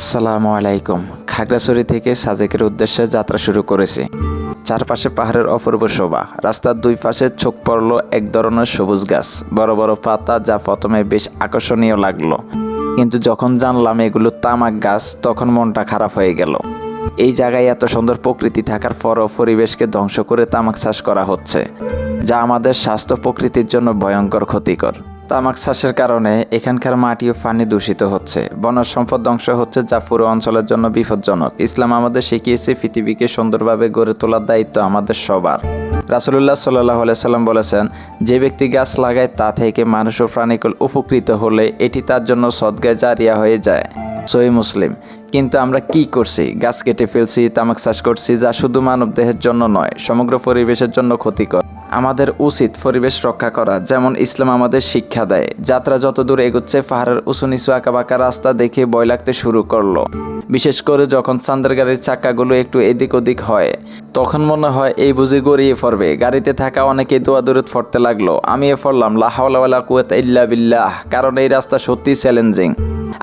আসসালামু আলাইকুম। খাগড়াছড়ি থেকে সাজেকের উদ্দেশ্যে যাত্রা শুরু করেছি। চারপাশে পাহাড়ের অপূর্ব শোভা। রাস্তার দুই পাশে চোখ পড়ল এক ধরনের সবুজ গাছ। বড় বড় পাতা যা প্রথমে বেশ আকর্ষণীয় লাগল। কিন্তু যখন জানলাম এগুলো তামাক গাছ, তখন মনটা খারাপ হয়ে গেল। এই জায়গায় এত সুন্দর প্রকৃতি থাকার পরও পরিবেশকে ধ্বংস করে তামাক চাষ করা হচ্ছে, যা আমাদের স্বাস্থ্য প্রকৃতির জন্য ভয়ঙ্কর ক্ষতিকর। তামাক চাষের কারণে এখানকার মাটি ও পানি দূষিত হচ্ছে। বনজ সম্পদ ধ্বংস হচ্ছে যা পুরো অঞ্চলের জন্য বিপজ্জনক। ইসলাম আমাদের শিখিয়েছে, পৃথিবীকে সুন্দরভাবে গড়ে তোলার দায়িত্ব আমাদের সবার। রাসুলুল্লাহ সাল্লাহ সাল্লাম বলেছেন, যে ব্যক্তি গাছ লাগায়, তা থেকে মানুষ ও প্রাণীকুল উপকৃত হলে এটি তার জন্য সদ্গায় জারিয়া হয়ে যায়। সই মুসলিম। কিন্তু আমরা কি করছি? গাছ কেটে ফেলছি, তামাক চাষ করছি, যা শুধু মানব দেহের জন্য নয়, সমগ্র পরিবেশের জন্য ক্ষতিকর। আমাদের উচিত পরিবেশ রক্ষা করা, যেমন ইসলাম আমাদের শিক্ষা দেয়। যাত্রা যত দূর এগোচ্ছে, পাহাড়ের উঁচু নিচু আঁকাবাঁকা রাস্তা দেখে বয় লাগতে শুরু করল। বিশেষ করে যখন চান্দের গাড়ির চাকাগুলো একটু এদিক ওদিক হয়, তখন মনে হয় এই বুঝি গড়িয়ে পড়বে। গাড়িতে থাকা অনেকে দোয়া দূরত ফরতে লাগল আমি এ পড়লাম লাহাওয়ালা কুয়েত ইল্লা বিল্লাহ, কারণ এই রাস্তা সত্যি চ্যালেঞ্জিং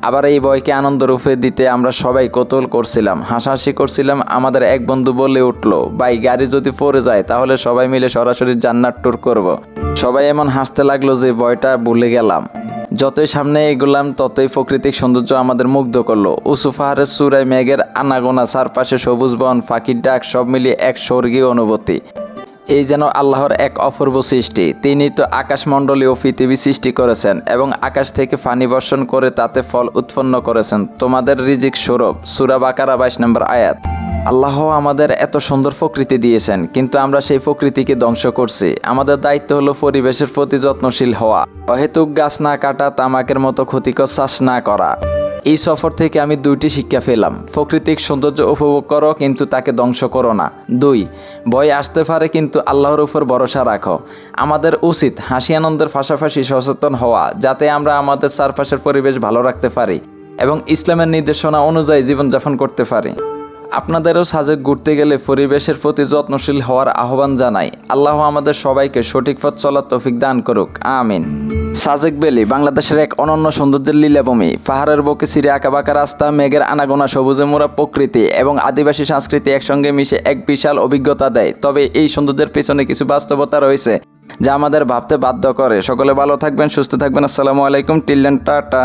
আবার এই বয়কে আনন্দ রূপে দিতে আমরা সবাই কৌতূহল করছিলাম, হাসাহাসি করছিলাম। আমাদের এক বন্ধু বলে উঠল, ভাই, গাড়ি যদি পড়ে যায়, তাহলে সবাই মিলে সরাসরি জান্নাত ট্যুর করব। সবাই এমন হাসতে লাগল যে বয়টা ভুলে গেলাম। যতই সামনে এগোলাম, ততই প্রাকৃতিক সৌন্দর্য আমাদের মুগ্ধ করল। উঁচু পাহাড়ের চূড়ায় মেঘের আনাগোনা, চারপাশে সবুজ বন, পাখির ডাক, সব মিলিয়ে এক স্বর্গীয় অনুভূতি। এই যেন আল্লাহর এক অপূর্ব সৃষ্টি। তিনি তো আকাশমণ্ডলী ও পৃথিবী সৃষ্টি করেছেন এবং আকাশ থেকে পানি বর্ষণ করে তাতে ফল উৎপন্ন করেছেন। তোমাদের রিজিক সৌরভ সুরা বাকারা বাইশ নম্বর আয়াত। আল্লাহ আমাদের এত সুন্দর প্রকৃতি দিয়েছেন, কিন্তু আমরা সেই প্রকৃতিকে ধ্বংস করছি। আমাদের দায়িত্ব হলো পরিবেশের প্রতি যত্নশীল হওয়া। অহেতুক গাছ না কাটা, তামাকের মতো ক্ষতিকর চাষ না করা। এই সফর থেকে আমি দুইটি শিক্ষা পেলাম। প্রাকৃতিক সৌন্দর্য উপভোগ করো, কিন্তু তাকে ধ্বংস করো না। দুই, ভয় আসতে পারে, কিন্তু আল্লাহর উপর ভরসা রাখো। আমাদের উচিত হাসি আনন্দের পাশাপাশি সচেতন হওয়া, যাতে আমরা আমাদের চারপাশের পরিবেশ ভালো রাখতে পারি এবং ইসলামের নির্দেশনা অনুযায়ী জীবনযাপন করতে পারি। আপনাদেরও সাজেক ঘুরতে গেলে পরিবেশের প্রতি যত্নশীল হওয়ার আহ্বান জানাই। আল্লাহ আমাদের সবাইকে সঠিক পথ চলার তৌফিক দান করুক। আমিন। সাজেক বেলি, বাংলাদেশের এক অনন্য সৌন্দর্যের লীলাভূমি। পাহাড়ের বুকে সিরে আঁকাবাঁকা রাস্তা, মেঘের আনাগোনা সবুজে মোড়া প্রকৃতি এবং আদিবাসী সংস্কৃতি একসঙ্গে মিশে এক বিশাল অভিজ্ঞতা দেয়। তবে এই সৌন্দর্যের পেছনে কিছু বাস্তবতা রয়েছে যা আমাদের ভাবতে বাধ্য করে। সকলে ভালো থাকবেন, সুস্থ থাকবেন। আসসালামু আলাইকুম টিল্লেন টাটা।